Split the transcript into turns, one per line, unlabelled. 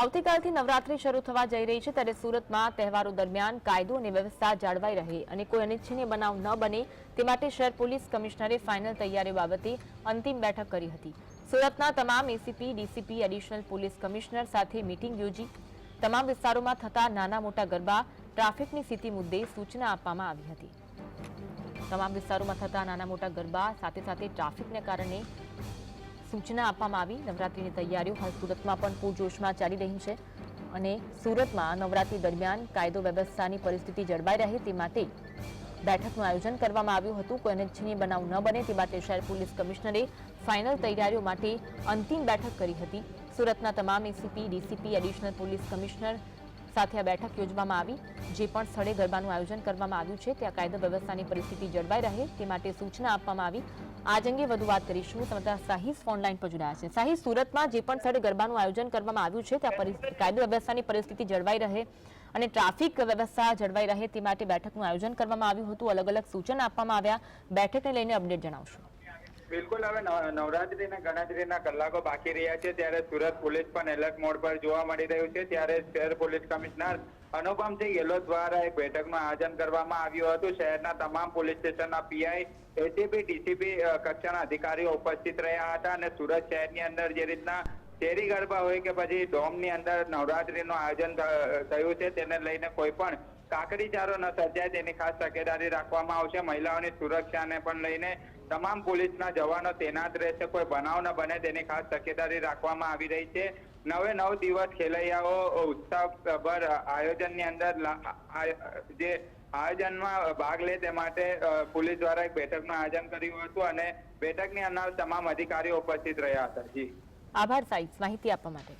આવતીકાલથી નવરાત્રી શરૂ થવા જઈ રહી છે ત્યારે સુરતમાં તહેવારો દરમિયાન કાયદો અને વ્યવસ્થા જાળવાઈ રહે અને કોઈ અનિચ્છનીય બનાવ ન બને તે માટે શહેર પોલીસ કમિશનરે ફાઇનલ તૈયારીઓ બાબતે અંતિમ બેઠક કરી હતી. સુરતના તમામ ACP DCP additional police commissioner સાથે મીટિંગ યોજી. તમામ વિસ્તારોમાં થતા નાના મોટા ગરબા, ટ્રાફિકની સ્થિતિ મુદ્દે સૂચના આપવામાં આવી હતી. તમામ વિસ્તારોમાં થતા નાના મોટા ગરબા સાથે સાથે ટ્રાફિકને કારણે સૂચના આપવામાં આવી. નવરાત્રીની તૈયારીઓ હાલ સુરતમાં પણ પૂરજોશમાં ચાલી રહી છે અને સુરતમાં નવરાત્રી દરમિયાન કાયદો વ્યવસ્થાની પરિસ્થિતિ જળવાઈ રહે તે માટે બેઠકનું આયોજન કરવામાં આવ્યું હતું. કોઈ અનિચ્છનીય બનાવ ન બને તે માટે શહેર પોલીસ કમિશનરે ફાઇનલ તૈયારીઓ માટે અંતિમ બેઠક કરી હતી. સુરતના તમામ ACP, DCP, additional police commissioner સાથે આ બેઠક યોજવામાં આવી, જે પણ સ્થળે ગરબાનું આયોજન કરવામાં આવ્યું છે, ત્યાં કાયદો વ્યવસ્થાની પરિસ્થિતિ જળવાઈ રહે, તે માટે સૂચના આપવામાં આવી. આજ અંગે વધુ વાત કરીશું. સમાચાર સાહિસ ફોનલાઈન પર જોડાયા છે. સાહિસ સુરતમાં જે પણ સ્થળે ગરબાનું આયોજન કરવામાં આવ્યું છે, ત્યાં કાયદો વ્યવસ્થાની પરિસ્થિતિ જળવાઈ રહે અને ટ્રાફિક વ્યવસ્થા જળવાઈ રહે, તે માટે બેઠકનું આયોજન કરવામાં આવ્યું હતું. અલગ અલગ સૂચના આપવામાં આવ્યા. બેઠકને લઈને અપડેટ જણાવશો.
બિલકુલ, હવે નવ- નવરાત્રીના, ગણતરીના કલાકો બાકી રહ્યા છે, ત્યારે સુરત પોલીસ પણ એલર્ટ મોડ પર જોવા મળી રહ્યું છે, ત્યારે શહેર પોલીસ કમિશનર અનુપમસિંહ ગેહલોત દ્વારા એક બેઠકનું આયોજન કરવામાં આવ્યું હતું. શહેરના તમામ પોલીસ સ્ટેશનના પીઆઈ, એસીપી, ડીસીપી કક્ષાના અધિકારીઓ ઉપસ્થિત રહ્યા હતા અને સુરત શહેરની અંદર જે રીતના શેરી ગરબા હોય કે પછી ડોમની અંદર નવરાત્રીનું આયોજન થયું છે, તેને લઈને કોઈ પણ કાકડીચારો ન સર્જાય તેની ખાસ તકેદારી રાખવામાં આવશે. મહિલાઓની સુરક્ષાને પણ લઈને તમામ પોલીસના જવાનો તૈનાત રહેશે કોઈ બનાવ ન બને તેની ખાસ તકેદારી રાખવામાં આવી રહી છે. નવે નવ દિવસ ખેલૈયાઓ ઉત્સાહભર આયોજનની અંદર જે આયોજનમાં ભાગ લે તે માટે પોલીસ દ્વારા એક બેઠકનું આયોજન કર્યું હતું અને બેઠકની અંદર તમામ અધિકારીઓ ઉપસ્થિત રહ્યા હતા. જી.
આભાર સાહિસ માહિતી આપવા માટે.